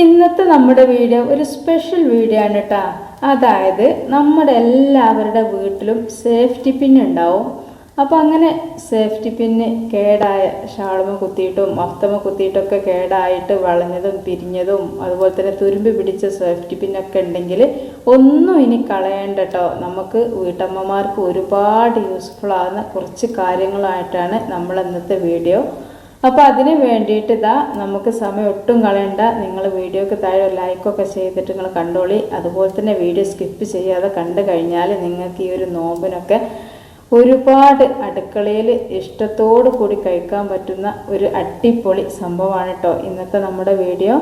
ഇന്നത്തെ നമ്മുടെ വീഡിയോ ഒരു സ്പെഷ്യൽ വീഡിയോ ആണ് കേട്ടോ അതായത് നമ്മുടെ എല്ലാവരുടെ വീട്ടിലും സേഫ്റ്റി പിൻ ഉണ്ടാവും. അപ്പോൾ അങ്ങനെ സേഫ്റ്റി പിന്ന് കേടായ ഷാളുമ കുത്തിയിട്ടും മഫ്തമ കുത്തിയിട്ടൊക്കെ കേടായിട്ട് വളഞ്ഞതും പിരിഞ്ഞതും അതുപോലെ തന്നെ തുരുമ്പി പിടിച്ച സേഫ്റ്റി പിന്നൊക്കെ ഉണ്ടെങ്കിൽ ഒന്നും ഇനി കളയണ്ട കേട്ടോ നമുക്ക് വീട്ടമ്മമാർക്ക് ഒരുപാട് യൂസ്ഫുൾ ആകുന്ന കുറച്ച് കാര്യങ്ങളായിട്ടാണ് നമ്മൾ ഇന്നത്തെ വീഡിയോ അപ്പോൾ അതിന് വേണ്ടിയിട്ട് ഇതാ നമുക്ക് സമയം ഒട്ടും കളയണ്ട. നിങ്ങൾ വീഡിയോക്ക് താഴെ ലൈക്കൊക്കെ ചെയ്തിട്ട് നിങ്ങൾ കണ്ടോളി. അതുപോലെ തന്നെ വീഡിയോ സ്കിപ്പ് ചെയ്യാതെ കണ്ടു കഴിഞ്ഞാൽ നിങ്ങൾക്ക് ഈ ഒരു നോമ്പിനൊക്കെ ഒരുപാട് അടുക്കളയിൽ ഇഷ്ടത്തോടു കൂടി കഴിക്കാൻ പറ്റുന്ന ഒരു അട്ടിപ്പൊളി സംഭവമാണ് കേട്ടോ ഇന്നത്തെ നമ്മുടെ വീഡിയോ.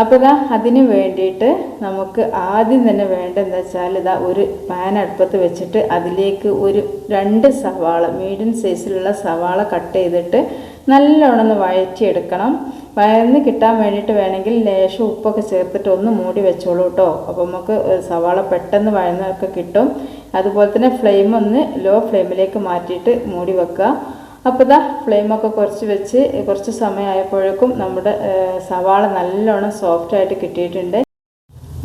അപ്പോൾ ഇതാ അതിന് വേണ്ടിയിട്ട് നമുക്ക് ആദ്യം തന്നെ വേണ്ട എന്താ വെച്ചാൽ ഇതാ ഒരു പാൻ അടുപ്പത്ത് വെച്ചിട്ട് അതിലേക്ക് ഒരു രണ്ട് സവാള മീഡിയം സൈസിലുള്ള സവാള കട്ട് ചെയ്തിട്ട് നല്ലോണം ഒന്ന് വഴറ്റിയെടുക്കണം. വയന്ന് കിട്ടാൻ വേണ്ടിയിട്ട് വേണമെങ്കിൽ ലേശം ഉപ്പൊക്കെ ചേർത്തിട്ട് ഒന്ന് മൂടി വെച്ചോളൂ കേട്ടോ അപ്പോൾ നമുക്ക് സവാള പെട്ടെന്ന് വഴന്നൊക്കെ കിട്ടും. അതുപോലെ തന്നെ ഫ്ലെയിം ഒന്ന് ലോ ഫ്ലെയിമിലേക്ക് മാറ്റിയിട്ട് മൂടി വെക്കുക. അപ്പോൾ ഇതാ ഫ്ലെയിമൊക്കെ കുറച്ച് വെച്ച് കുറച്ച് സമയമായപ്പോഴേക്കും നമ്മുടെ സവാള നല്ലോണം സോഫ്റ്റായിട്ട് കിട്ടിയിട്ടുണ്ട്.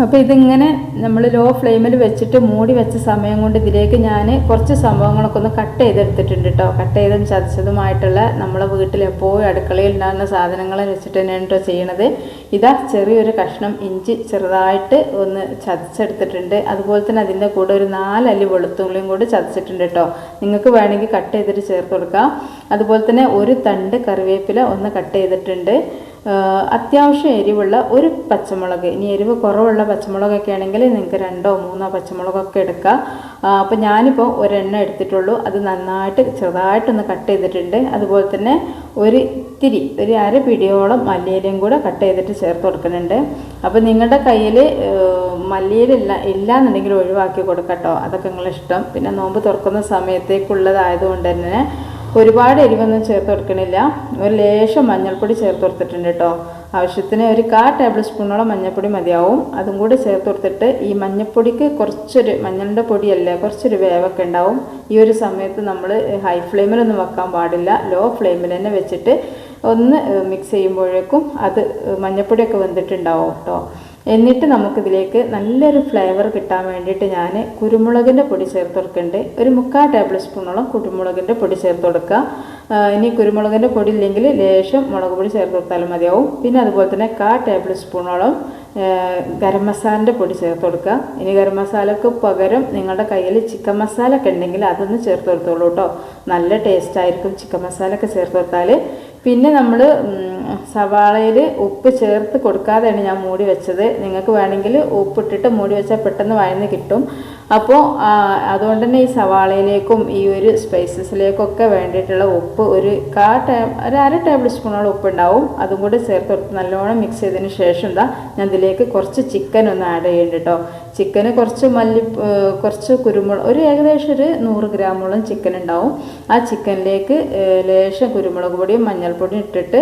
അപ്പോൾ ഇതിങ്ങനെ നമ്മൾ ലോ ഫ്ലെയിമിൽ വെച്ചിട്ട് മൂടി വെച്ച സമയം കൊണ്ട് ഇതിലേക്ക് ഞാൻ കുറച്ച് സംഭവങ്ങളൊക്കെ ഒന്ന് കട്ട് ചെയ്തെടുത്തിട്ടുണ്ട് കേട്ടോ കട്ട് ചെയ്തും ചതച്ചതുമായിട്ടുള്ള നമ്മളെ വീട്ടിൽ എപ്പോഴും അടുക്കളയിൽ ഉണ്ടാകുന്ന സാധനങ്ങൾ വെച്ചിട്ട് തന്നെയാണ് കേട്ടോ ചെയ്യണത്. ഇതാ ചെറിയൊരു കഷ്ണം ഇഞ്ചി ചെറുതായിട്ട് ഒന്ന് ചതച്ചെടുത്തിട്ടുണ്ട്. അതുപോലെ തന്നെ അതിന്റെ കൂടെ ഒരു നാലല്ലി വെളുത്തുള്ളിയും കൂടി ചതച്ചിട്ടുണ്ട് കേട്ടോ നിങ്ങൾക്ക് വേണമെങ്കിൽ കട്ട് ചെയ്തിട്ട് ചേർത്ത് കൊടുക്കാം. അതുപോലെ തന്നെ ഒരു തണ്ട് കറിവേപ്പില ഒന്ന് കട്ട് ചെയ്തിട്ടുണ്ട്. അത്യാവശ്യം എരിവുള്ള ഒരു പച്ചമുളക്. ഇനി എരിവ് കുറവുള്ള പച്ചമുളകൊക്കെ ആണെങ്കിൽ നിങ്ങൾക്ക് രണ്ടോ മൂന്നോ പച്ചമുളകൊക്കെ എടുക്കാം. അപ്പോൾ ഞാനിപ്പോൾ ഒരെണ്ണ എടുത്തിട്ടുള്ളൂ. അത് നന്നായിട്ട് ചെറുതായിട്ടൊന്ന് കട്ട് ചെയ്തിട്ടുണ്ട്. അതുപോലെ തന്നെ ഒരു ഇത്തിരി ഒരു അര പിടിയോളം മല്ലിയിലയും കൂടെ കട്ട് ചെയ്തിട്ട് ചേർത്ത് കൊടുക്കുന്നുണ്ട്. അപ്പോൾ നിങ്ങളുടെ കയ്യിൽ മല്ലിയിലില്ല ഇല്ല എന്നുണ്ടെങ്കിൽ ഒഴിവാക്കി കൊടുക്കട്ടോ. അതൊക്കെ നിങ്ങളിഷ്ടം. പിന്നെ നോമ്പ് തുറക്കുന്ന സമയത്തേക്കുള്ളതായതുകൊണ്ട് തന്നെ ഒരുപാട് എരിവൊന്നും ചേർത്ത് കൊടുക്കണില്ല. ഒരു ലേശം മഞ്ഞൾപ്പൊടി ചേർത്ത് കൊടുത്തിട്ടുണ്ട് കേട്ടോ ആവശ്യത്തിന് ഒരു കാ ടേബിൾ സ്പൂണോളം മഞ്ഞൾപ്പൊടി മതിയാവും. അതും കൂടി ചേർത്ത് കൊടുത്തിട്ട് ഈ മഞ്ഞൾപ്പൊടിക്ക് കുറച്ചൊരു മഞ്ഞളിന്റെ പൊടിയല്ലേ കുറച്ചൊരു വേവൊക്കെ ഉണ്ടാവും. ഈ ഒരു സമയത്ത് നമ്മൾ ഹൈ ഫ്ലെയിമിലൊന്നും വെക്കാൻ പാടില്ല. ലോ ഫ്ലെയിമിൽ തന്നെ വെച്ചിട്ട് ഒന്ന് മിക്സ് ചെയ്യുമ്പോഴേക്കും അത് മഞ്ഞൾപ്പൊടിയൊക്കെ വെന്തിട്ടുണ്ടാവും കേട്ടോ എന്നിട്ട് നമുക്കിതിലേക്ക് നല്ലൊരു ഫ്ലേവർ കിട്ടാൻ വേണ്ടിയിട്ട് ഞാൻ കുരുമുളകിന്റെ പൊടി ചേർത്ത് കൊടുക്കുന്നുണ്ട് ഒരു മുക്കാൽ ടേബിൾ സ്പൂണോളം കുരുമുളകിന്റെ പൊടി ചേർത്ത് കൊടുക്കുക ഇനി കുരുമുളകിന്റെ പൊടി ഇല്ലെങ്കിൽ ലേശം മുളക് പൊടി ചേർത്ത് കൊടുത്താലും മതിയാവും. പിന്നെ അതുപോലെ തന്നെ കാ ടേബിൾ സ്പൂണോളം ഗരം മസാലന്റെ പൊടി ചേർത്ത് കൊടുക്കുക ഇനി ഗരം മസാലക്ക് പകരം നിങ്ങളുടെ കയ്യിൽ ചിക്കൻ മസാല ഒക്കെ ഉണ്ടെങ്കിൽ അതൊന്ന് ചേർത്ത് കൊടുത്തോളൂ കേട്ടോ നല്ല ടേസ്റ്റ് ആയിരിക്കും ചിക്കൻ മസാല ഒക്കെ ചേർത്ത് കൊടുത്താൽ പിന്നെ നമ്മൾ സവാളയിൽ ഉപ്പ് ചേർത്ത് കൊടുക്കാതെയാണ് ഞാൻ മൂടി വെച്ചത്. നിങ്ങൾക്ക് വേണമെങ്കിൽ ഉപ്പിട്ടിട്ട് മൂടി വെച്ചാൽ പെട്ടെന്ന് വഴന്ന് കിട്ടും. അപ്പോൾ അതുകൊണ്ട് തന്നെ ഈ സവാളയിലേക്കും ഈ ഒരു സ്പൈസസിലേക്കൊക്കെ വേണ്ടിയിട്ടുള്ള ഉപ്പ് ഒരു കാ ടേ ഒരു അര ടേബിൾ സ്പൂണോളം ഉപ്പ് ഉണ്ടാവും അതും കൂടി ചേർത്ത് നല്ലോണം മിക്സ് ചെയ്തതിന് ശേഷം എന്താ ഞാൻ ഇതിലേക്ക് കുറച്ച് ചിക്കൻ ഒന്ന് ആഡ് ചെയ്യുന്നുണ്ട് കേട്ടോ ചിക്കന് കുറച്ച് മല്ലി കുറച്ച് കുരുമുളക് ഒരു ഏകദേശം ഒരു നൂറ് ഗ്രാമോളം ചിക്കൻ ഉണ്ടാവും. ആ ചിക്കനിലേക്ക് ലേശം കുരുമുളക് പൊടിയും മഞ്ഞൾപ്പൊടിയും ഇട്ടിട്ട്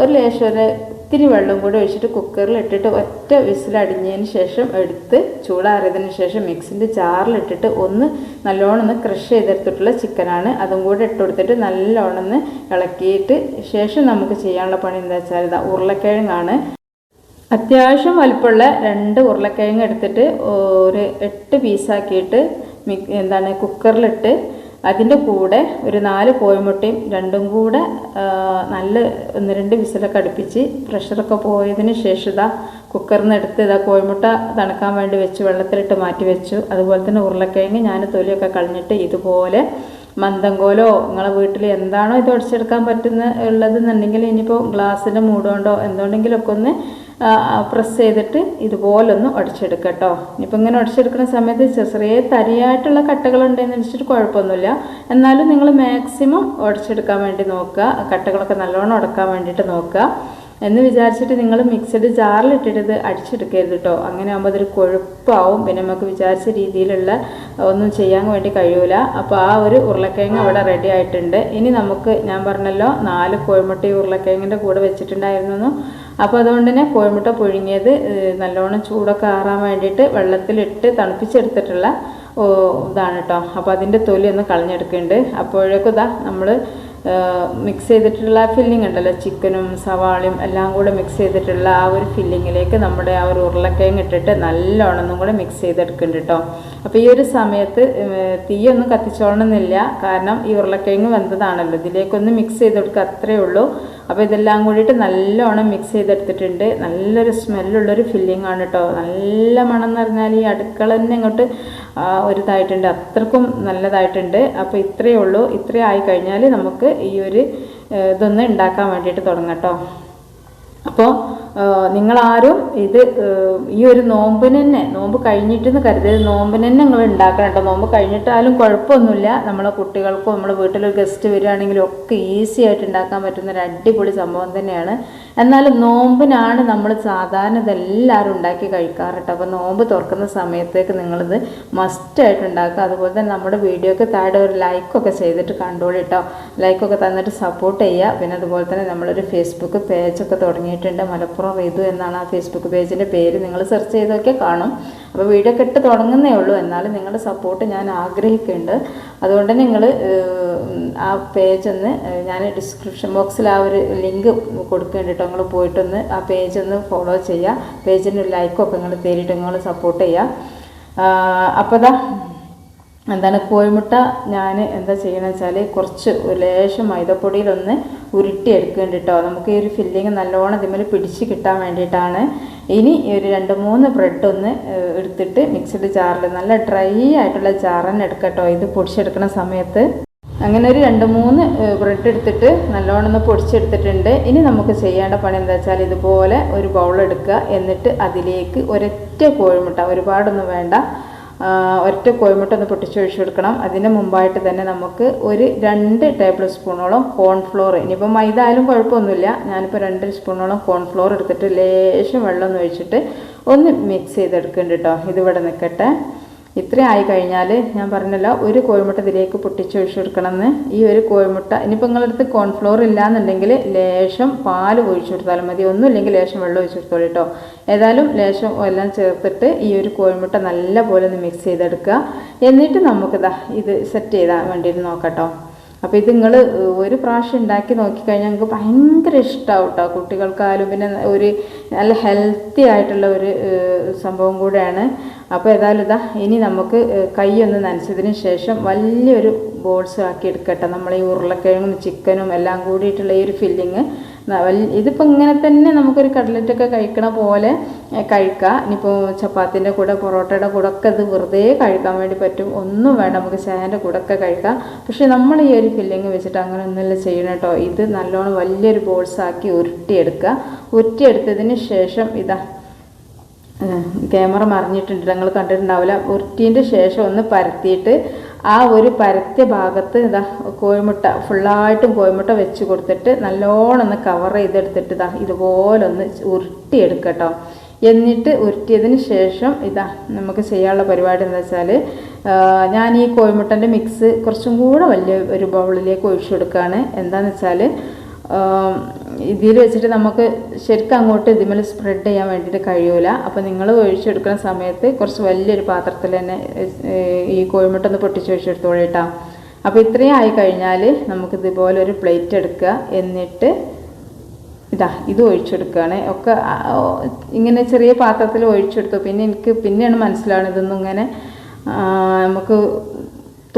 ഒരു ലേശം ഒരു ഇത്തിരി വെള്ളം കൂടി ഒഴിച്ചിട്ട് കുക്കറിൽ ഇട്ടിട്ട് ഒറ്റ വിസിലടിഞ്ഞതിന് ശേഷം എടുത്ത് ചൂടാറിയതിന് ശേഷം മിക്സിന്റെ ജാറിലിട്ടിട്ട് ഒന്ന് നല്ലോണം ഒന്ന് ക്രഷ് ചെയ്തെടുത്തിട്ടുള്ള ചിക്കനാണ് അതും കൂടി ഇട്ട് കൊടുത്തിട്ട് നല്ലോണം ഒന്ന് ഇളക്കിയിട്ട് ശേഷം നമുക്ക് ചെയ്യാനുള്ള പണി എന്താ വെച്ചാൽ ഇതാ ഉരുളക്കിഴങ്ങാണ്. അത്യാവശ്യം വലുപ്പമുള്ള രണ്ട് ഉരുളക്കിഴങ്ങ് എടുത്തിട്ട് ഒരു എട്ട് പീസാക്കിയിട്ട് എന്താണ് കുക്കറിലിട്ട് അതിന്റെ കൂടെ ഒരു നാല് കോഴിമുട്ടയും രണ്ടും കൂടെ നല്ല ഒന്ന് രണ്ട് വിസിലൊക്കെ അടുപ്പിച്ച് പ്രഷറൊക്കെ പോയതിന് ശേഷം ഇതാ കുക്കറിൽ നിന്ന് എടുത്ത് ഇതാ കോഴിമുട്ട തണുക്കാൻ വേണ്ടി വെച്ച് വെള്ളത്തിലിട്ട് മാറ്റി വെച്ചു. അതുപോലെ തന്നെ ഉരുളക്കിഴങ്ങ് ഞാൻ തൊലിയൊക്കെ കളഞ്ഞിട്ട് ഇതുപോലെ മന്ദങ്കോലോ നിങ്ങളെ വീട്ടിൽ എന്താണോ ഇത് ഉടച്ചെടുക്കാൻ പറ്റുന്ന ഉള്ളതെന്നുണ്ടെങ്കിൽ ഇനിയിപ്പോൾ ഗ്ലാസ്സിന്റെ മൂടുകൊണ്ടോ എന്തുകൊണ്ടെങ്കിലൊക്കെ ഒന്ന് പ്രസ് ചെയ്തിട്ട് ഇതുപോലൊന്ന് ഉടച്ചെടുക്കുക കേട്ടോ ഇനിയിപ്പോൾ ഇങ്ങനെ ഉടച്ചെടുക്കുന്ന സമയത്ത് ചെറിയ തരിയായിട്ടുള്ള കട്ടകളുണ്ടെന്ന് വെച്ചിട്ട് കുഴപ്പമൊന്നുമില്ല. എന്നാലും നിങ്ങൾ മാക്സിമം ഉടച്ചെടുക്കാൻ വേണ്ടി നോക്കുക. കട്ടകളൊക്കെ നല്ലോണം ഉടക്കാൻ വേണ്ടിയിട്ട് നോക്കുക. എന്ന് വിചാരിച്ചിട്ട് നിങ്ങൾ മിക്സഡ് ജാറിലിട്ടിട്ട് അടിച്ചെടുക്കരുത് കേട്ടോ അങ്ങനെ ആകുമ്പോൾ അതൊരു കൊഴുപ്പാവും. പിന്നെ നമുക്ക് വിചാരിച്ച രീതിയിലുള്ള ഒന്നും ചെയ്യാൻ വേണ്ടി കഴിയൂല. അപ്പോൾ ആ ഒരു ഉരുളക്കിഴങ്ങ് അവിടെ റെഡി ആയിട്ടുണ്ട്. ഇനി നമുക്ക് ഞാൻ പറഞ്ഞല്ലോ നാല് കോഴിമുട്ട ഉരുളക്കിഴങ്ങിന്റെ കൂടെ വെച്ചിട്ടുണ്ടായിരുന്നു അപ്പോൾ അതുകൊണ്ട് തന്നെ കോഴിമുട്ട പുഴുങ്ങിയത് നല്ലോണം ചൂടൊക്കെ ആറാൻ വേണ്ടിയിട്ട് വെള്ളത്തിലിട്ട് തണുപ്പിച്ചെടുത്തിട്ടുള്ള ഇതാണ് കേട്ടോ അപ്പോൾ അതിന്റെ തൊലി ഒന്ന് കളഞ്ഞെടുക്കുന്നുണ്ട്. അപ്പോഴേക്കും ഇതാ നമ്മൾ മിക്സ് ചെയ്തിട്ടുള്ള ഫില്ലിംഗ് ഉണ്ടല്ലോ. ചിക്കനും സവാളയും എല്ലാം കൂടെ മിക്സ് ചെയ്തിട്ടുള്ള ആ ഒരു ഫില്ലിങ്ങിലേക്ക് നമ്മുടെ ആ ഒരു ഉരുളക്കിഴങ്ങ് ഇട്ടിട്ട് നല്ലോണം കൂടെ മിക്സ് ചെയ്തെടുക്കുന്നുണ്ട് കേട്ടോ അപ്പോൾ ഈ ഒരു സമയത്ത് തീയൊന്നും കത്തിച്ചോളണമെന്നില്ല. കാരണം ഈ ഉരുളക്കിഴങ്ങ് വെന്തതാണല്ലോ. ഇതിലേക്കൊന്ന് മിക്സ് ചെയ്ത് കൊടുക്കുക അത്രയേ ഉള്ളൂ. അപ്പോൾ ഇതെല്ലാം കൂടിയിട്ട് നല്ലോണം മിക്സ് ചെയ്തെടുത്തിട്ടുണ്ട്. നല്ലൊരു സ്മെല്ലുള്ളൊരു ഫില്ലിംഗ് ആണ് കേട്ടോ നല്ല മണം എന്ന് പറഞ്ഞാൽ ഈ അടുക്കള തന്നെ ഇങ്ങോട്ട് ഒരു ഇതായിട്ടുണ്ട് അത്രക്കും നല്ലതായിട്ടുണ്ട്. അപ്പോൾ ഇത്രയേ ഉള്ളൂ. ഇത്രയും ആയി കഴിഞ്ഞാൽ നമുക്ക് ഈ ഒരു ഇതൊന്ന് ഉണ്ടാക്കാൻ വേണ്ടിയിട്ട് തുടങ്ങാം കേട്ടോ അപ്പോൾ നിങ്ങളാരും ഇത് ഈ ഒരു നോമ്പിന് തന്നെ നോമ്പ് കഴിഞ്ഞിട്ടെന്ന് കരുതരുത്. നോമ്പിന് തന്നെ നിങ്ങൾ ഉണ്ടാക്കണം കേട്ടോ. നോമ്പ് കഴിഞ്ഞിട്ടാലും കുഴപ്പമൊന്നുമില്ല. നമ്മളെ കുട്ടികൾക്കും നമ്മുടെ വീട്ടിലൊരു ഗസ്റ്റ് വരികയാണെങ്കിലും ഒക്കെ ഈസി ആയിട്ട് ഉണ്ടാക്കാൻ പറ്റുന്ന ഒരു അടിപൊളി സംഭവം തന്നെയാണ്. എന്നാലും നോമ്പിനാണ് നമ്മൾ സാധാരണ ഇതെല്ലാവരും ഉണ്ടാക്കി കഴിക്കാറ് കേട്ടോ അപ്പോൾ നോമ്പ് തുറക്കുന്ന സമയത്തേക്ക് നിങ്ങളിത് മസ്റ്റായിട്ട് ഉണ്ടാക്കുക. അതുപോലെ തന്നെ നമ്മുടെ വീഡിയോക്ക് താഴെ ഒരു ലൈക്കൊക്കെ ചെയ്തിട്ട് കണ്ടോളി കേട്ടോ ലൈക്കൊക്കെ തന്നിട്ട് സപ്പോർട്ട് ചെയ്യുക. പിന്നെ അതുപോലെ തന്നെ നമ്മളൊരു ഫേസ്ബുക്ക് പേജൊക്കെ തുടങ്ങിയിട്ടുണ്ട്. മലപ്പുറം റീതു എന്നാണ് ആ ഫേസ്ബുക്ക് പേജിന്റെ പേര് നിങ്ങൾ സെർച്ച് ചെയ്തൊക്കെ കാണും. അപ്പോൾ വീഡിയോ കെട്ട് തുടങ്ങുന്നേ ഉള്ളൂ. എന്നാലും നിങ്ങളുടെ സപ്പോർട്ട് ഞാൻ ആഗ്രഹിക്കുന്നുണ്ട്. അതുകൊണ്ട് നിങ്ങൾ ആ പേജ് ഒന്ന് ഞാൻ ഡിസ്ക്രിപ്ഷൻ ബോക്സിൽ ആ ഒരു ലിങ്ക് കൊടുക്കുന്നുണ്ട് കേട്ടോ. നിങ്ങൾ പോയിട്ടൊന്ന് ആ പേജ് ഒന്ന് ഫോളോ ചെയ്യുക പേജിന് ഒരു ലൈക്കൊക്കെ നിങ്ങൾ തേടിയിട്ട് നിങ്ങൾ സപ്പോർട്ട് ചെയ്യുക അപ്പോൾ ദാ എന്താണ് കോഴിമുട്ട ഞാൻ എന്താ ചെയ്യണമെന്ന് വെച്ചാൽ കുറച്ച് ലേശം മൈദപ്പൊടിയിലൊന്ന് ഉരുട്ടി എടുക്കേണ്ടിട്ടോ നമുക്ക് ഈ ഒരു ഫില്ലിങ് നല്ലോണം ഇതിമേൽ പിടിച്ച് കിട്ടാൻ വേണ്ടിയിട്ടാണ്. ഇനി ഒരു രണ്ട് മൂന്ന് ബ്രെഡ് ഒന്ന് എടുത്തിട്ട് മിക്സഡ് ജാറിൽ നല്ല ഡ്രൈ ആയിട്ടുള്ള ജാർ തന്നെ എടുക്കട്ടോ ഇത് പൊടിച്ചെടുക്കുന്ന സമയത്ത്. അങ്ങനെ ഒരു രണ്ട് മൂന്ന് ബ്രെഡ് എടുത്തിട്ട് നല്ലോണം ഒന്ന് പൊടിച്ചെടുത്തിട്ടുണ്ട്. ഇനി നമുക്ക് ചെയ്യേണ്ട പണി എന്താ വെച്ചാൽ ഇതുപോലെ ഒരു ബൗൾ എടുക്കുക. എന്നിട്ട് അതിലേക്ക് ഒരൊറ്റ കോഴിമുട്ട ഒരുപാടൊന്നും വേണ്ട. ഒറ്റ കോഴിമുട്ട ഒന്ന് പൊട്ടിച്ചൊഴിച്ച് കൊടുക്കണം അതിന് മുമ്പായിട്ട് തന്നെ നമുക്ക് ഒരു രണ്ട് ടേബിൾ സ്പൂണോളം കോൺഫ്ലോർ. ഇനിയിപ്പോൾ മൈദ ആയാലും കുഴപ്പമൊന്നുമില്ല. ഞാനിപ്പോൾ രണ്ട് സ്പൂണോളം കോൺഫ്ലോർ എടുത്തിട്ട് ലേശം വെള്ളം ഒഴിച്ചിട്ട് ഒന്ന് മിക്സ് ചെയ്തെടുക്കുന്നുണ്ട് കേട്ടോ. ഇതിവിടെ നിൽക്കട്ടെ. ഇത്രയും ആയി കഴിഞ്ഞാൽ ഞാൻ പറഞ്ഞല്ലോ ഒരു കോഴിമുട്ട ഇതിലേക്ക് പൊട്ടിച്ചൊഴിച്ച് കൊടുക്കണമെന്ന്. ഈ ഒരു കോഴിമുട്ട ഇനിയിപ്പോൾ നിങ്ങളുടെ അടുത്ത് കോൺഫ്ലോർ ഇല്ല എന്നുണ്ടെങ്കിൽ ലേശം പാൽ ഒഴിച്ചു കൊടുത്താലും മതി. ഒന്നുമില്ലെങ്കിൽ ലേശം വെള്ളം ഒഴിച്ചു കൊടുത്തോളൂ കേട്ടോ ഏതായാലും ലേശം എല്ലാം ചേർത്തിട്ട് ഈ ഒരു കോഴിമുട്ട നല്ല പോലെ ഒന്ന് മിക്സ് ചെയ്തെടുക്കുക. എന്നിട്ട് നമുക്കിതാ ഇത് സെറ്റ് ചെയ്താൽ വേണ്ടിയിട്ട് നോക്കട്ടോ അപ്പോൾ ഇത് നിങ്ങൾ ഒരു പ്രാവശ്യം ഉണ്ടാക്കി നോക്കിക്കഴിഞ്ഞാൽ നിങ്ങൾക്ക് ഭയങ്കര ഇഷ്ടമാവും കേട്ടോ കുട്ടികൾക്കായാലും പിന്നെ ഒരു നല്ല ഹെൽത്തി ആയിട്ടുള്ള ഒരു സംഭവം കൂടെയാണ്. അപ്പോൾ ഏതായാലും ഇതാ ഇനി നമുക്ക് കൈയൊന്ന് നനച്ചതിന് ശേഷം വലിയൊരു ബോൾസ് ആക്കി എടുക്കട്ടെ. നമ്മൾ ഈ ഉരുളക്കിഴങ്ങും ചിക്കനും എല്ലാം കൂടിയിട്ടുള്ള ഈ ഒരു ഫില്ലിങ് ഇതിപ്പോൾ ഇങ്ങനെ തന്നെ നമുക്കൊരു കട്ലറ്റൊക്കെ കഴിക്കണ പോലെ കഴിക്കാം. ഇനിയിപ്പോൾ ചപ്പാത്തിന്റെ കൂടെ പൊറോട്ടയുടെ കൂടെ ഒക്കെ ഇത് വെറുതെ കഴിക്കാൻ വേണ്ടി പറ്റും. ഒന്നും വേണ്ട നമുക്ക് ചായന്റെ കൂടെ ഒക്കെ കഴിക്കാം. പക്ഷേ നമ്മൾ ഈ ഒരു ഫില്ലിങ് വെച്ചിട്ട് അങ്ങനെ ഒന്നുമില്ല ചെയ്യണം കേട്ടോ ഇത് നല്ലോണം വലിയൊരു ബോൾസാക്കി ഉരുട്ടിയെടുക്കുക. ഉരുട്ടിയെടുത്തതിന് ശേഷം ഇതാ ക്യാമറ മറിഞ്ഞിട്ടുണ്ട്. നിങ്ങൾ കണ്ടിട്ടുണ്ടാവില്ല. ഉരുട്ടിന്റെ ശേഷം ഒന്ന് പരത്തിയിട്ട് ആ ഒരു പരത്തിയ ഭാഗത്ത് ഇതാ കോഴിമുട്ട ഫുള്ളായിട്ടും കോഴിമുട്ട വെച്ച് കൊടുത്തിട്ട് നല്ലോണം ഒന്ന് കവർ ചെയ്തെടുത്തിട്ട് ഇതാ ഇതുപോലെ ഒന്ന് ഉരുട്ടിയെടുക്കട്ടോ. എന്നിട്ട് ഉരുട്ടിയതിന് ശേഷം ഇതാ നമുക്ക് ചെയ്യാനുള്ള പരിപാടി എന്താ വെച്ചാൽ ഞാൻ ഈ കോഴിമുട്ടന്റെ മിക്സ് കുറച്ചും കൂടെ വലിയ ഒരു ബൗളിലേക്ക് ഒഴിച്ചു കൊടുക്കുകയാണ് എന്താണെന്ന് വെച്ചാൽ ഇതിൽ വെച്ചിട്ട് നമുക്ക് ശരിക്കും അങ്ങോട്ട് ഇതിമേൽ സ്പ്രെഡ് ചെയ്യാൻ വേണ്ടിയിട്ട് കഴിയൂല. അപ്പോൾ നിങ്ങൾ ഒഴിച്ചെടുക്കുന്ന സമയത്ത് കുറച്ച് വലിയൊരു പാത്രത്തിൽ തന്നെ ഈ കോഴിമുട്ട ഒന്ന് പൊട്ടിച്ച് ഒഴിച്ചെടുത്തോളൂ കേട്ടോ. അപ്പോൾ ഇത്രയും ആയി കഴിഞ്ഞാൽ നമുക്ക് ഇതുപോലെ ഒരു പ്ലേറ്റ് എടുക്കുക. എന്നിട്ട് ഇതാ ഇത് ഒഴിച്ചെടുക്കുകയാണ്. ഒക്കെ ഇങ്ങനെ ചെറിയ പാത്രത്തിൽ ഒഴിച്ചെടുത്തു. പിന്നെ എനിക്ക് പിന്നെയാണ് മനസ്സിലാവുന്നത് ഇതൊന്നും ഇങ്ങനെ നമുക്ക്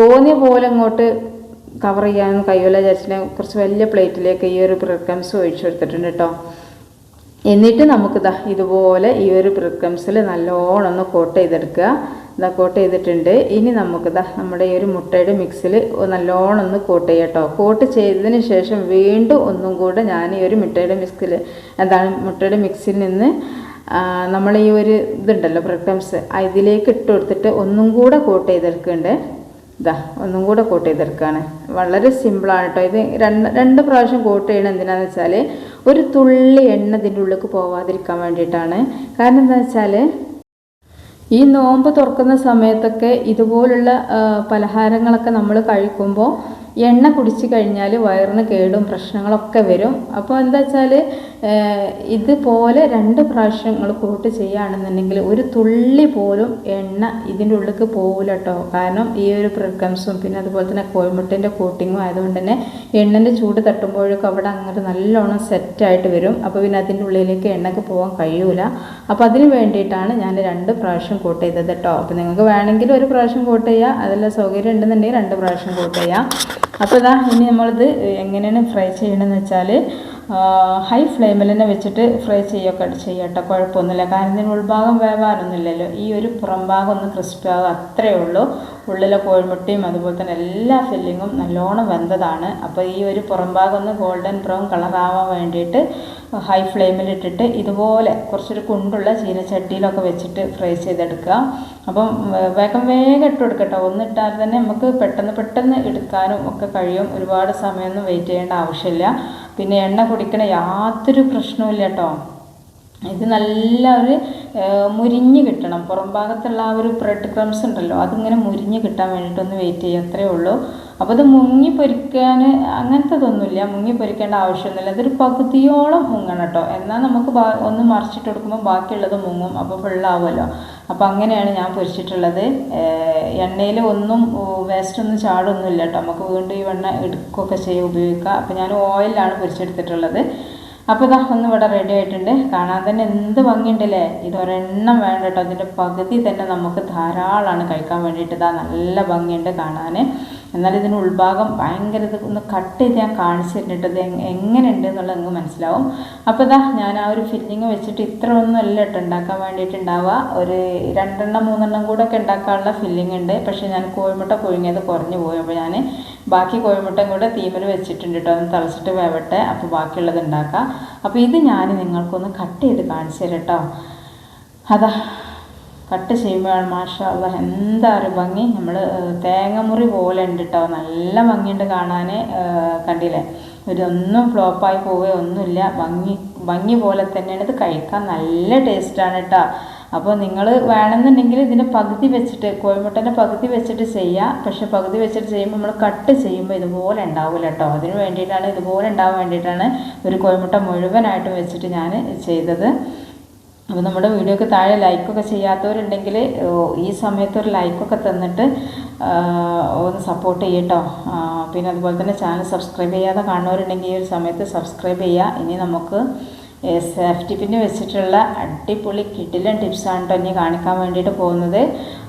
തോന്നിയ പോലെ അങ്ങോട്ട് കവർ ചെയ്യാൻ കഴിയില്ല ചാച്ചിനെ കുറച്ച് വലിയ പ്ലേറ്റിലേക്ക് ഈ ഒരു ബ്രെഡ് ക്രംസ് ഒഴിച്ചെടുത്തിട്ടുണ്ട് കേട്ടോ എന്നിട്ട് നമുക്കിതാ ഇതുപോലെ ഈ ഒരു ബ്രെഡ് നല്ലോണം ഒന്ന് കോട്ട് ചെയ്തെടുക്കുക. ഇതാ കോട്ട് ചെയ്തിട്ടുണ്ട്. ഇനി നമുക്കിതാ നമ്മുടെ ഈ ഒരു മുട്ടയുടെ മിക്സിൽ നല്ലോണം ഒന്ന് കോട്ട് ചെയ്യാം കേട്ടോ കോട്ട് ചെയ്തതിന് ശേഷം വീണ്ടും ഒന്നും കൂടെ ഞാൻ ഈ ഒരു മുട്ടയുടെ മിക്സിൽ എന്താണ് മുട്ടയുടെ മിക്സിൽ നിന്ന് നമ്മൾ ഈ ഒരു ഇതുണ്ടല്ലോ ബ്രെഡ് ഇതിലേക്ക് ഇട്ട് കൊടുത്തിട്ട് ഒന്നും കൂടെ കോട്ട് ചെയ്തെടുക്കുന്നുണ്ട്. ഇതാ ഒന്നും കൂടെ കോട്ട് ചെയ്തെടുക്കുകയാണ് വളരെ സിമ്പിളാണ് കേട്ടോ ഇത്. രണ്ട് രണ്ട് പ്രാവശ്യം കോട്ട് ചെയ്യണം എന്തിനാന്ന് വെച്ചാൽ ഒരു തുള്ളി എണ്ണ ഇതിന്റെ ഉള്ളിലേക്ക് പോവാതിരിക്കാൻ വേണ്ടിയിട്ടാണ്. കാരണം എന്താ വെച്ചാൽ ഈ നോമ്പ് തുറക്കുന്ന സമയത്തൊക്കെ ഇതുപോലുള്ള പലഹാരങ്ങളൊക്കെ നമ്മൾ കഴിക്കുമ്പോൾ എണ്ണ കുടിച്ച് കഴിഞ്ഞാൽ വയറിന് കേടും പ്രശ്നങ്ങളൊക്കെ വരും. അപ്പോൾ എന്താ വെച്ചാൽ ഇതുപോലെ രണ്ട് പ്രാവശ്യം നിങ്ങൾ കൂട്ട് ചെയ്യുകയാണെന്നുണ്ടെങ്കിൽ ഒരു തുള്ളി പോലും എണ്ണ ഇതിന്റെ ഉള്ളിലേക്ക് പോകില്ല കേട്ടോ കാരണം ഈ ഒരു പ്രിക്കംസും പിന്നെ അതുപോലെ തന്നെ കോഴിമുട്ടേന്റെ കോട്ടിങ്ങും ആയതുകൊണ്ട് തന്നെ എണ്ണന്റെ ചൂട് തട്ടുമ്പോഴൊക്കെ അവിടെ അങ്ങോട്ട് നല്ലോണം സെറ്റായിട്ട് വരും. അപ്പോൾ പിന്നെ അതിന്റെ ഉള്ളിലേക്ക് എണ്ണക്ക് പോകാൻ കഴിയൂല. അപ്പോൾ അതിന് വേണ്ടിയിട്ടാണ് ഞാൻ രണ്ട് പ്രാവശ്യം കോട്ട് ചെയ്തത് കേട്ടോ അപ്പോൾ നിങ്ങൾക്ക് വേണമെങ്കിൽ ഒരു പ്രാവശ്യം കോട്ട് ചെയ്യുക അതെല്ലാം സൗകര്യം ഉണ്ടെന്നുണ്ടെങ്കിൽ രണ്ട് പ്രാവശ്യം കോട്ട് ചെയ്യാം. അപ്പോൾ ഇതാ ഇനി നമ്മളിത് എങ്ങനെയാണ് ഫ്രൈ ചെയ്യണമെന്ന് വെച്ചാൽ ഹൈ ഫ്ലെയിമിൽ തന്നെ വെച്ചിട്ട് ഫ്രൈ ചെയ്യൊക്കെ ചെയ്യട്ടെ കുഴപ്പമൊന്നുമില്ല. കാരണം ഇതിന് ഉൾഭാഗം വേവാനൊന്നുമില്ലല്ലോ ഈ ഒരു പുറം ഭാഗം ഒന്ന് ക്രിസ്പി ആകുക അത്രയേ ഉള്ളൂ. ഉള്ളിലെ കോഴിമുട്ടയും അതുപോലെ തന്നെ എല്ലാ ഫില്ലിങ്ങും നല്ലോണം വെന്തതാണ്. അപ്പോൾ ഈ ഒരു പുറം ഭാഗം ഒന്ന് ഗോൾഡൻ ബ്രൗൺ കളറാവാൻ വേണ്ടിയിട്ട് ഹൈ ഫ്ലെയിമിലിട്ടിട്ട് ഇതുപോലെ കുറച്ചൊരു കുണ്ടുള്ള ചീനച്ചട്ടിയിലൊക്കെ വെച്ചിട്ട് ഫ്രൈ ചെയ്തെടുക്കുക. അപ്പം വേഗം വേഗം ഇട്ട് കൊടുക്കട്ടോ. ഒന്നിട്ടാൽ തന്നെ നമുക്ക് പെട്ടെന്ന് പെട്ടെന്ന് എടുക്കാനും ഒക്കെ കഴിയും. ഒരുപാട് സമയമൊന്നും വെയിറ്റ് ചെയ്യേണ്ട ആവശ്യമില്ല. പിന്നെ എണ്ണ കുടിക്കണ യാതൊരു പ്രശ്നവും കേട്ടോ ഇത് നല്ല ഒരു മുരിഞ്ഞ് കിട്ടണം. പുറം ഭാഗത്തുള്ള ആ ഒരു ബ്രെഡ് ക്രംസ് ഉണ്ടല്ലോ അതിങ്ങനെ മുരിഞ്ഞ് കിട്ടാൻ വേണ്ടിയിട്ടൊന്ന് വെയിറ്റ് ചെയ്യുക. അത്രയേ ഉള്ളൂ. അപ്പോൾ അത് മുങ്ങി പൊരിക്കാൻ അങ്ങനത്തതൊന്നുമില്ല. മുങ്ങി പൊരിക്കേണ്ട ആവശ്യമൊന്നുമില്ല. അതൊരു പകുതിയോളം മുങ്ങണം കേട്ടോ. എന്നാൽ നമുക്ക് ഒന്ന് മറിച്ചിട്ട് കൊടുക്കുമ്പോൾ ബാക്കിയുള്ളത് മുങ്ങും. അപ്പോൾ ഫുള്ളാവുമല്ലോ അപ്പോൾ അങ്ങനെയാണ് ഞാൻ പൊരിച്ചിട്ടുള്ളത്. എണ്ണയിൽ ഒന്നും വേസ്റ്റ് ഒന്നും ചാടൊന്നുമില്ല കേട്ടോ. നമുക്ക് വീണ്ടും ഈ വെണ്ണ എടുക്കുകയൊക്കെ ചെയ്യുക ഉപയോഗിക്കുക. അപ്പോൾ ഞാൻ ഓയിലാണ് പൊരിച്ചെടുത്തിട്ടുള്ളത്. അപ്പോൾ ഇതാ ഒന്ന് ഇവിടെ റെഡി ആയിട്ടുണ്ട്. കാണാൻ തന്നെ എന്ത് ഭംഗിയുണ്ടല്ലേ? ഇതൊരെണ്ണം വേണ്ട കേട്ടോ. അതിന്റെ പകുതി തന്നെ നമുക്ക് ധാരാളമാണ് കഴിക്കാൻ വേണ്ടിയിട്ട്. ഇതാ നല്ല ഭംഗിയുണ്ട് കാണാൻ എന്നാൽ ഇതിന് ഉൾഭാഗം ഭയങ്കര ഇത് ഒന്ന് കട്ട് ചെയ്ത് ഞാൻ കാണിച്ചു തരുന്നുണ്ട് ഇത് എങ്ങനെയുണ്ട് എന്നുള്ളത് നിങ്ങൾക്ക് മനസ്സിലാവും. അപ്പോൾ ഇതാ ഞാൻ ആ ഒരു ഫില്ലിങ് വെച്ചിട്ട് ഇത്ര ഒന്നും അല്ല കേട്ടോ ഉണ്ടാക്കാൻ വേണ്ടിയിട്ടുണ്ടാവുക ഒരു രണ്ടെണ്ണം മൂന്നെണ്ണം കൂടെ ഒക്കെ ഉണ്ടാക്കാനുള്ള ഫില്ലിംഗ് ഉണ്ട്. പക്ഷേ ഞാൻ കോഴിമുട്ട പുഴുങ്ങിയത് കുറഞ്ഞു പോയി. അപ്പോൾ ഞാൻ ബാക്കി കോഴിമുട്ടയും കൂടെ തീമിൽ വെച്ചിട്ടുണ്ട് കേട്ടോ. ഒന്ന് തിളച്ചിട്ട് വേവട്ടെ. അപ്പോൾ ബാക്കിയുള്ളത് ഉണ്ടാക്കാം. അപ്പോൾ ഇത് ഞാൻ നിങ്ങൾക്കൊന്ന് കട്ട് ചെയ്ത് കാണിച്ചു തരാം കേട്ടോ. അതാ കട്ട് ചെയ്യുമ്പോഴാണ് മാഷാള്ള എന്താ ഒരു ഭംഗി. നമ്മൾ തേങ്ങമുറി പോലെ ഉണ്ട് കേട്ടോ നല്ല ഭംഗിയുണ്ട് കാണാൻ കണ്ടില്ലേ? ഇതൊന്നും ഫ്ലോപ്പായി പോവുകയോ ഒന്നുമില്ല. ഭംഗി ഭംഗി പോലെ തന്നെയാണ്. ഇത് കഴിക്കാൻ നല്ല ടേസ്റ്റാണ് കേട്ടോ അപ്പോൾ നിങ്ങൾ വേണമെന്നുണ്ടെങ്കിൽ ഇതിന്റെ പകുതി വെച്ചിട്ട് കോഴിമുട്ടന്റെ പകുതി വെച്ചിട്ട് ചെയ്യുക പക്ഷെ പകുതി വെച്ചിട്ട് ചെയ്യുമ്പോൾ നമ്മൾ കട്ട് ചെയ്യുമ്പോൾ ഇതുപോലെ ഉണ്ടാവില്ല കേട്ടോ അതിന് വേണ്ടിയിട്ടാണ് ഇതുപോലെ ഉണ്ടാവാൻ വേണ്ടിയിട്ടാണ് ഒരു കോഴിമുട്ട മുഴുവനായിട്ട് വെച്ചിട്ട് ഞാൻ ചെയ്തത്. അപ്പോൾ നമ്മുടെ വീഡിയോക്ക് താഴെ ലൈക്കൊക്കെ ചെയ്യാത്തവരുണ്ടെങ്കിൽ ഈ സമയത്ത് ഒരു ലൈക്കൊക്കെ തന്നിട്ട് ഒന്ന് സപ്പോർട്ട് ചെയ്യട്ടോ. പിന്നെ അതുപോലെ തന്നെ ചാനൽ സബ്സ്ക്രൈബ് ചെയ്യാതെ കാണുന്നവരുണ്ടെങ്കിൽ ഈ ഒരു സമയത്ത് സബ്സ്ക്രൈബ് ചെയ്യുക. ഇനി നമുക്ക് സേഫ്റ്റി പിന്ന് വെച്ചിട്ടുള്ള അടിപൊളി കിടിലൻ ടിപ്സാണ് കേട്ടോ ഇനി കാണിക്കാൻ വേണ്ടിയിട്ട് പോകുന്നത്.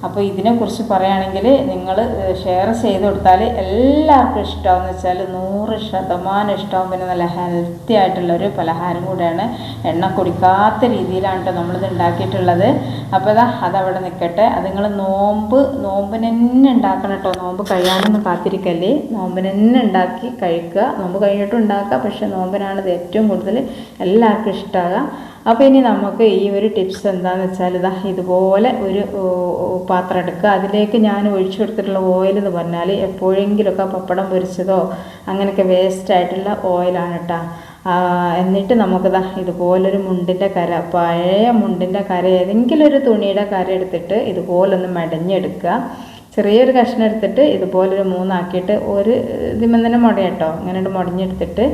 അപ്പോൾ ഇതിനെക്കുറിച്ച് പറയുകയാണെങ്കിൽ നിങ്ങൾ ഷെയർ ചെയ്ത് കൊടുത്താൽ എല്ലാവർക്കും ഇഷ്ടമാവുമെന്ന് വെച്ചാൽ നൂറ് ശതമാനം ഇഷ്ടമാവും പിന്നെ നല്ല ഹെൽത്തി ആയിട്ടുള്ളൊരു പലഹാരം കൂടെയാണ് എണ്ണ കുടിക്കാത്ത രീതിയിലാണ് കേട്ടോ നമ്മളിത് ഉണ്ടാക്കിയിട്ടുള്ളത്. അപ്പോൾ അതാ അതവിടെ നിൽക്കട്ടെ അത് നിങ്ങൾ നോമ്പ് നോമ്പിന് തന്നെ ഉണ്ടാക്കണം കേട്ടോ നോമ്പ് കഴിയാനൊന്നും കാത്തിരിക്കല്ലേ? നോമ്പിന് തന്നെ ഉണ്ടാക്കി കഴിക്കുക. നോമ്പ് കഴിഞ്ഞിട്ടും ഉണ്ടാക്കുക. പക്ഷേ നോമ്പിനാണ് ഇത് ഏറ്റവും കൂടുതൽ എല്ലാവർക്കും ഇഷ്ടമാകുക അപ്പോൾ ഇനി നമുക്ക് ഈ ഒരു ടിപ്സ് എന്താണെന്ന് വെച്ചാൽ ഇതാ ഇതുപോലെ ഒരു പാത്രം എടുക്കുക. അതിലേക്ക് ഞാൻ ഒഴിച്ചു കൊടുത്തിട്ടുള്ള ഓയിൽ എന്ന് പറഞ്ഞാൽ എപ്പോഴെങ്കിലുമൊക്കെ പപ്പടം പൊരിച്ചതോ അങ്ങനെയൊക്കെ വേസ്റ്റ് ആയിട്ടുള്ള ഓയിലാണ് കേട്ടോ എന്നിട്ട് നമുക്കിതാ ഇതുപോലൊരു മുണ്ടിന്റെ കര പഴയ മുണ്ടിന്റെ കര ഏതെങ്കിലും ഒരു തുണിയുടെ കര എടുത്തിട്ട് ഇതുപോലൊന്ന് മെടഞ്ഞെടുക്കുക. ചെറിയൊരു കഷ്ണം എടുത്തിട്ട് ഇതുപോലൊരു മൂന്നാക്കിയിട്ട് ഒരു ഇതിമെന്നെ മുടയട്ടോ അങ്ങനെ മുടഞ്ഞെടുത്തിട്ട്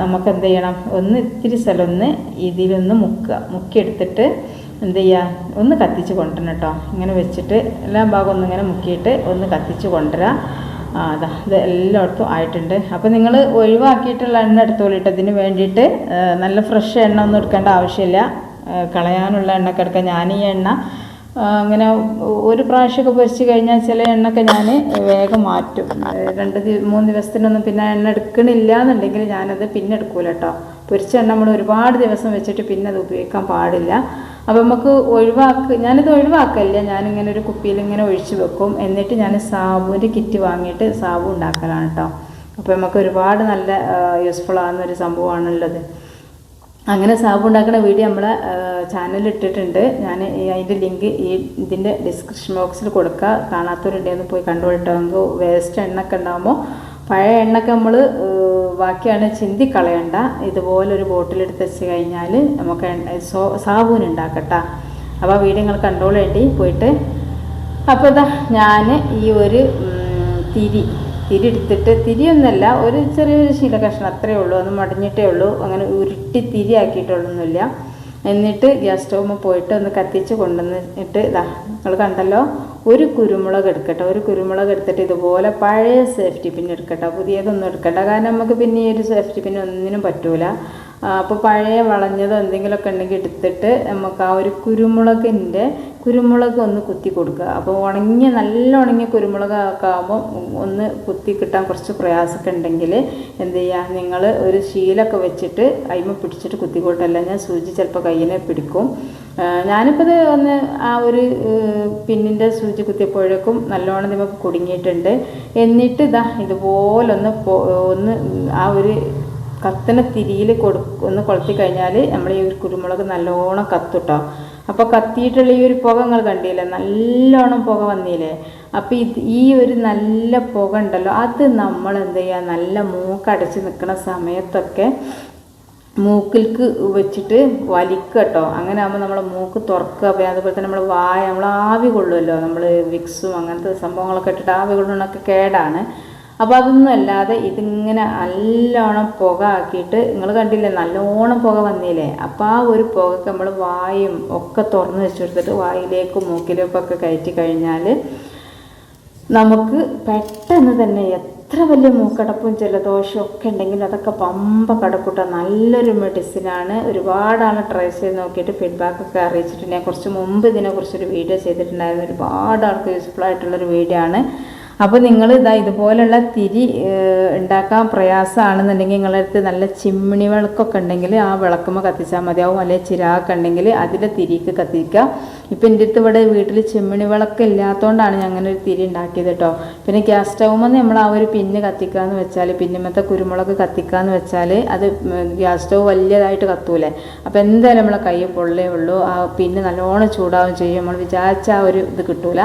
നമുക്ക് എന്ത് ചെയ്യണം ഒന്ന് ഇത്തിരി സ്ഥലം ഒന്ന് ഇതിലൊന്ന് മുക്കുക. മുക്കിയെടുത്തിട്ട് എന്ത് ചെയ്യുക ഒന്ന് കത്തിച്ച് കൊണ്ടുവരണം കേട്ടോ ഇങ്ങനെ വെച്ചിട്ട് എല്ലാ ഭാഗവും ഒന്നിങ്ങനെ മുക്കിയിട്ട് ഒന്ന് കത്തിച്ച് കൊണ്ടുവരാം അതാ. ഇത് എല്ലായിടത്തും ആയിട്ടുണ്ട്. അപ്പോൾ നിങ്ങൾ ഒഴിവാക്കിയിട്ടുള്ള എണ്ണ എടുത്തോളിട്ട് ഇതിന് വേണ്ടിയിട്ട് നല്ല ഫ്രഷ് എണ്ണ ഒന്നും എടുക്കേണ്ട ആവശ്യമില്ല. കളയാനുള്ള എണ്ണയൊക്കെ എടുക്കാം. ഞാൻ ഈ എണ്ണ അങ്ങനെ ഒരു പ്രാവശ്യമൊക്കെ പൊരിച്ച് കഴിഞ്ഞാൽ ചില എണ്ണൊക്കെ ഞാൻ വേഗം മാറ്റും. രണ്ട് മൂന്ന് ദിവസത്തിനൊന്നും പിന്നെ എണ്ണ എടുക്കണില്ല എന്നുണ്ടെങ്കിൽ ഞാനത് പിന്നെ എടുക്കൂല കേട്ടോ. പൊരിച്ച എണ്ണ നമ്മൾ ഒരുപാട് ദിവസം വെച്ചിട്ട് പിന്നെ അത് ഉപയോഗിക്കാൻ പാടില്ല. അപ്പോൾ നമുക്ക് ഒഴിവാക്ക ഞാനിത് ഒഴിവാക്കല്ല ഞാനിങ്ങനെ ഒരു കുപ്പിയിൽ ഇങ്ങനെ ഒഴിച്ച് വെക്കും. എന്നിട്ട് ഞാൻ സാബുവിന്റെ കിറ്റ് വാങ്ങിയിട്ട് സാബു ഉണ്ടാക്കലാണ് കേട്ടോ. അപ്പോൾ നമുക്ക് ഒരുപാട് നല്ല യൂസ്ഫുൾ ആകുന്ന ഒരു സംഭവമാണുള്ളത്. അങ്ങനെ സാബു ഉണ്ടാക്കുന്ന വീഡിയോ നമ്മളെ ചാനലിൽ ഇട്ടിട്ടുണ്ട്. ഞാൻ അതിന്റെ ലിങ്ക് ഈ ഇതിന്റെ ഡിസ്ക്രിപ്ഷൻ ബോക്സിൽ കൊടുക്കുക കാണാത്തവരുണ്ടെന്ന് പോയി നമുക്ക് വേസ്റ്റ് എണ്ണൊക്കെ ഉണ്ടാകുമ്പോൾ പഴയ എണ്ണൊക്കെ നമ്മൾ ബാക്കിയാണ് ചിന്തി കളയണ്ട. ഇതുപോലെ ഒരു ബോട്ടിലെടുത്ത് വെച്ച് കഴിഞ്ഞാൽ നമുക്ക് സോ സാബൂൻ ഉണ്ടാക്കട്ടാ. അപ്പോൾ വീഡിയോ നിങ്ങൾ കണ്ടോളേണ്ടി പോയിട്ട്. അപ്പോൾ ഇതാ ഞാൻ ഈ ഒരു തിരി തിരി എടുത്തിട്ട് തിരിയൊന്നുമല്ല ഒരു ചെറിയൊരു ശീല കഷ്ണം അത്രയേ ഉള്ളൂ. അത് മടഞ്ഞിട്ടേ ഉള്ളൂ. അങ്ങനെ ഉരുട്ടി തിരിയാക്കിയിട്ടുള്ളൊന്നുമില്ല. എന്നിട്ട് ഗ്യാസ് സ്റ്റൗമ്മ പോയിട്ട് ഒന്ന് കത്തിച്ച് കൊണ്ടുവന്നിട്ട് ഇതാ നിങ്ങൾ കണ്ടല്ലോ? ഒരു കുരുമുളക് എടുക്കട്ടെ. ഒരു കുരുമുളക് എടുത്തിട്ട് ഇതുപോലെ പഴയ സേഫ്റ്റി പിന്നെ എടുക്കട്ടെ. പുതിയതൊന്നും എടുക്കട്ടെ കാരണം നമുക്ക് പിന്നെ ഈ ഒരു സേഫ്റ്റി പിന്നെ ഒന്നിനും പറ്റൂല. അപ്പോൾ പഴയ വളഞ്ഞതോ എന്തെങ്കിലുമൊക്കെ ഉണ്ടെങ്കിൽ എടുത്തിട്ട് നമുക്ക് ആ ഒരു കുരുമുളകിന്റെ കുരുമുളക് ഒന്ന് കുത്തി കൊടുക്കുക. അപ്പോൾ ഉണങ്ങിയ നല്ല ഉണങ്ങിയ കുരുമുളക് ആകുമ്പോൾ ഒന്ന് കുത്തി കിട്ടാൻ കുറച്ച് പ്രയാസമൊക്കെ ഉണ്ടെങ്കിൽ എന്ത് ചെയ്യുക നിങ്ങൾ ഒരു ശീലമൊക്കെ വെച്ചിട്ട് അയിമ പിടിച്ചിട്ട് കുത്തിക്കോട്ടല്ല ഞാൻ സൂചി ചിലപ്പോൾ കയ്യിനെ പിടിക്കും. ഞാനിപ്പോൾ ഇത് ഒന്ന് ആ ഒരു പിന്നിന്റെ സൂചി കുത്തിയപ്പോഴേക്കും നല്ലോണം നമുക്ക് കുടുങ്ങിയിട്ടുണ്ട്. എന്നിട്ട് ഇതാ ഇതുപോലൊന്ന് ഒന്ന് ആ ഒരു കത്തണ തിരിയിൽ കൊടു ഒന്ന് കൊളുത്തി കഴിഞ്ഞാൽ നമ്മൾ ഈ ഒരു കുരുമുളക് നല്ലോണം കത്തുട്ടോ. അപ്പോൾ കത്തിയിട്ടുള്ള ഈ ഒരു പുക നിങ്ങൾ കണ്ടില്ലേ? നല്ലോണം പുക വന്നില്ലേ? അപ്പോൾ ഇത് ഈ ഒരു നല്ല പുക ഉണ്ടല്ലോ അത് നമ്മൾ എന്ത് ചെയ്യുക നല്ല മൂക്കടച്ച് നിൽക്കുന്ന സമയത്തൊക്കെ മൂക്കിൽക്ക് വെച്ചിട്ട് വലിക്കുക കേട്ടോ. അങ്ങനെ ആകുമ്പോൾ നമ്മൾ മൂക്ക് തുറക്കുക പിന്നെ അതുപോലെ തന്നെ നമ്മൾ വായ നമ്മൾ ആവി കൊള്ളുമല്ലോ നമ്മൾ വിക്സും അങ്ങനത്തെ സംഭവങ്ങളൊക്കെ ഇട്ടിട്ട് ആവി കൊള്ളണമൊക്കെ കേടാണ്. അപ്പോൾ അതൊന്നും അല്ലാതെ ഇതിങ്ങനെ നല്ലോണം പുക ആക്കിയിട്ട് നിങ്ങൾ കണ്ടില്ലേ നല്ലോണം പുക വന്നില്ലേ? അപ്പോൾ ആ ഒരു പുകക്ക് നമ്മൾ വായും ഒക്കെ തുറന്ന് വെച്ചെടുത്തിട്ട് വായിലേക്കും മൂക്കിലേക്കും ഒക്കെ കയറ്റി കഴിഞ്ഞാൽ നമുക്ക് പെട്ടെന്ന് തന്നെ എത്ര വലിയ മൂക്കടപ്പും ജലദോഷവും ഒക്കെ ഉണ്ടെങ്കിൽ അതൊക്കെ പമ്പ കടക്കൂട്ട നല്ലൊരു മെഡിസിനാണ്. ഒരുപാട് ആൾ ട്രൈ ചെയ്ത് നോക്കിയിട്ട് ഫീഡ്ബാക്കൊക്കെ അറിയിച്ചിട്ടുണ്ട്. ഞാൻ കുറച്ച് മുമ്പ് ഇതിനെക്കുറിച്ചൊരു വീഡിയോ ചെയ്തിട്ടുണ്ടായിരുന്നു. ഒരുപാട് ആൾക്ക് യൂസ്ഫുൾ ആയിട്ടുള്ളൊരു വീഡിയോ ആണ്. അപ്പോൾ നിങ്ങൾ ഇതാ ഇതുപോലുള്ള തിരി ഉണ്ടാക്കാൻ പ്രയാസമാണെന്നുണ്ടെങ്കിൽ നിങ്ങളുടെ അടുത്ത് നല്ല ചിമ്മിണി വിളക്കൊക്കെ ഉണ്ടെങ്കിൽ ആ വിളക്കുമ്പോൾ കത്തിച്ചാൽ മതിയാവും. അല്ലെങ്കിൽ ചിരാക്കുണ്ടെങ്കിൽ അതിൽ തിരിക്ക് കത്തിക്കുക. ഇപ്പം എന്റെ അടുത്ത് ഇവിടെ വീട്ടിൽ ചിമ്മിണി വിളക്ക് ഇല്ലാത്തതുകൊണ്ടാണ് ഞാൻ അങ്ങനെ ഒരു തിരി ഉണ്ടാക്കിയത് കേട്ടോ. പിന്നെ ഗ്യാസ് സ്റ്റൗമെന്ന് നമ്മൾ ആ ഒരു പിന്ന് കത്തിക്കാന്ന് വെച്ചാൽ പിന്നുമത്തെ കുരുമുളക് കത്തിക്കാന്ന് വെച്ചാൽ അത് ഗ്യാസ് സ്റ്റൗ വലിയതായിട്ട് കത്തൂലേ. അപ്പോൾ എന്തായാലും നമ്മളെ കൈ പൊള്ളേ ഉള്ളൂ. ആ പിന്ന് നല്ലോണം ചൂടാവും ചെയ്യും. നമ്മൾ വിചാരിച്ച ആ ഒരു ഇത് കിട്ടൂല.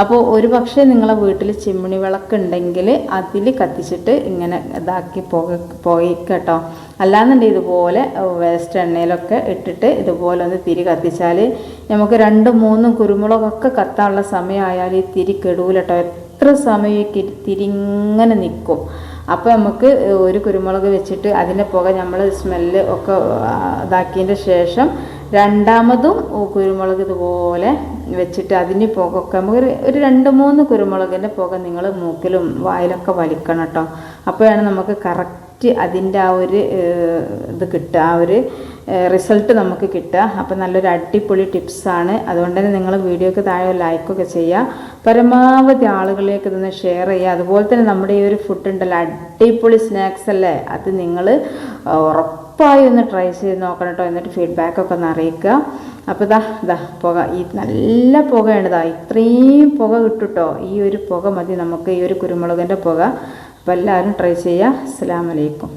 അപ്പോൾ ഒരു പക്ഷേ നിങ്ങളെ വീട്ടിൽ ചിമ്മിണി വിളക്ക് ഉണ്ടെങ്കിൽ അതിൽ കത്തിച്ചിട്ട് ഇങ്ങനെ ഇതാക്കി പോയി പുകയ്ക്കട്ടോ അല്ലാന്നുണ്ടെങ്കിൽ ഇതുപോലെ വേസ്റ്റ് എണ്ണയിലൊക്കെ ഇട്ടിട്ട് ഇതുപോലെ ഒന്ന് തിരി കത്തിച്ചാൽ നമുക്ക് രണ്ടും മൂന്നും കുരുമുളകൊക്കെ കത്താനുള്ള സമയമായാൽ ഈ തിരി കെടൂല കേട്ടോ എത്ര സമയം തിരിങ്ങനെ നിൽക്കും അപ്പോൾ നമുക്ക് ഒരു കുരുമുളക് വെച്ചിട്ട് അതിന്റെ പുക നമ്മൾ സ്മെല്ല് ഒക്കെ ഇതാക്കിയതിന്റെ ശേഷം രണ്ടാമതും കുരുമുളക് ഇതുപോലെ വെച്ചിട്ട് അതിന് പുകയൊക്കെ നമുക്ക് ഒരു- രണ്ട് മൂന്ന് കുരുമുളകിന്റെ പുക നിങ്ങൾ മൂക്കിലും വായിലൊക്കെ വലിക്കണം കേട്ടോ. അപ്പോഴാണ് നമുക്ക് കറക്റ്റ് അതിന്റെ ആ ഒരു ഇത് കിട്ടുക. ആ ഒരു റിസൾട്ട് നമുക്ക് കിട്ടുക. അപ്പോൾ നല്ലൊരു അടിപൊളി ടിപ്സാണ് അതുകൊണ്ട് തന്നെ നിങ്ങൾ വീഡിയോക്ക് താഴെ ലൈക്കൊക്കെ ചെയ്യുക. പരമാവധി ആളുകളിലേക്ക് ഇതൊന്ന് ഷെയർ ചെയ്യുക. അതുപോലെ തന്നെ നമ്മുടെ ഈ ഒരു ഫുഡ് ഉണ്ടല്ലോ അടിപൊളി സ്നാക്സ് അല്ലേ? അത് നിങ്ങൾ ഉറപ്പായി ഒന്ന് ട്രൈ ചെയ്ത് നോക്കണം കേട്ടോ എന്നിട്ട് ഫീഡ്ബാക്കൊക്കെ ഒന്ന് അറിയിക്കുക. അപ്പോൾ ഇതാ ഇതാ പുക. ഈ നല്ല പുകയാണ് ദാ. ഇത്രയും പുക കിട്ടുട്ടോ. ഈ ഒരു പുക മതി നമുക്ക്. ഈ ഒരു കുരുമുളകിന്റെ പുക. അപ്പോൾ എല്ലാവരും ട്രൈ ചെയ്യുക. അസ്സാം വലൈക്കും